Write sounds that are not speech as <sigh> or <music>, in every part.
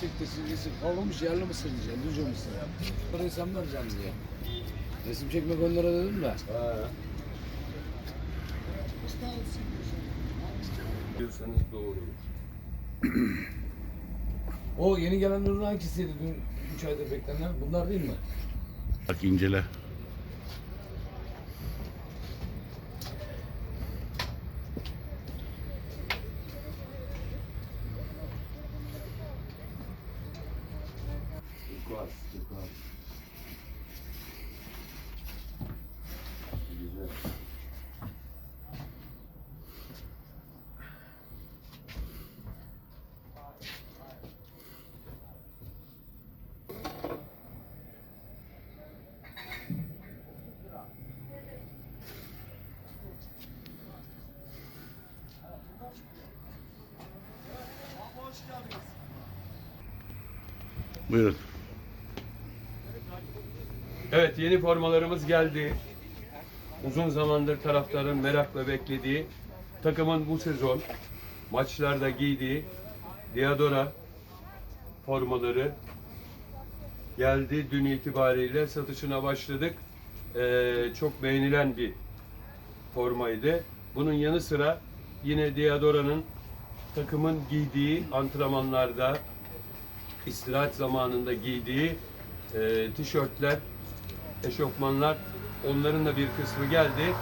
Siktir silgisi kavrulmuş yerli mısır diyeceksin, düzce mısır. Parayı sen vereceksin diye. Resim çekmek onlara dedim de. Diyorsanız doğru. <clears throat> O yeni gelen ürün hangisiydi dün 3 aydır beklenen? Bunlar değil mi? Bak incele. Var, var. Güzel. Buyurun. Evet yeni formalarımız geldi. Uzun zamandır taraftarın merakla beklediği takımın bu sezon maçlarda giydiği Diadora formaları geldi. Dün itibariyle satışına başladık. Ee, çok beğenilen bir formaydı. Bunun yanı sıra yine Diadora'nın takımın giydiği antrenmanlarda istirahat zamanında giydiği e, tişörtler, eşofmanlar onların da bir kısmı geldi.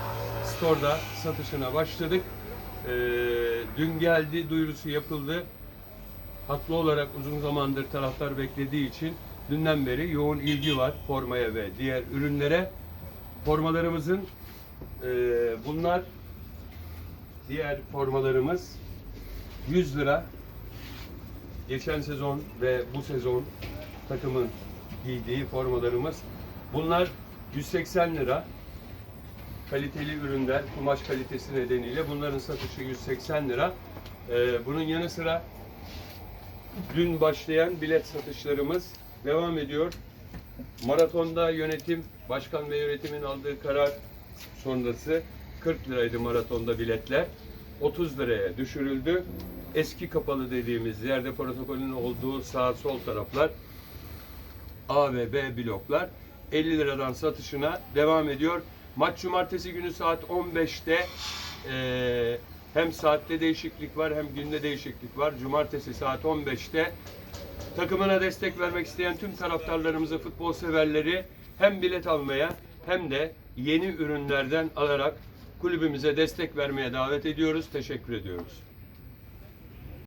Store'da satışına başladık. E, dün geldi, duyurusu yapıldı. Haklı olarak uzun zamandır taraftar beklediği için dünden beri yoğun ilgi var formaya ve diğer ürünlere. Formalarımızın e, bunlar diğer formalarımız 100 lira geçen sezon ve bu sezon takımın giydiği formalarımız. Bunlar 180 lira. Kaliteli ürünler, kumaş kalitesi nedeniyle bunların satışı 180 lira. Ee, bunun yanı sıra dün başlayan bilet satışlarımız devam ediyor. Maratonda yönetim, başkan ve yönetimin aldığı karar sonrası 40 liraydı maratonda biletler. 30 liraya düşürüldü. Eski kapalı dediğimiz yerde protokolün olduğu sağ sol taraflar A ve B bloklar 50 liradan satışına devam ediyor. Maç cumartesi günü saat 15'te eee, hem saatte değişiklik var hem günde değişiklik var. Cumartesi saat 15'te takımına destek vermek isteyen tüm taraftarlarımızı, futbol severleri hem bilet almaya hem de yeni ürünlerden alarak kulübümüze destek vermeye davet ediyoruz. Teşekkür ediyoruz.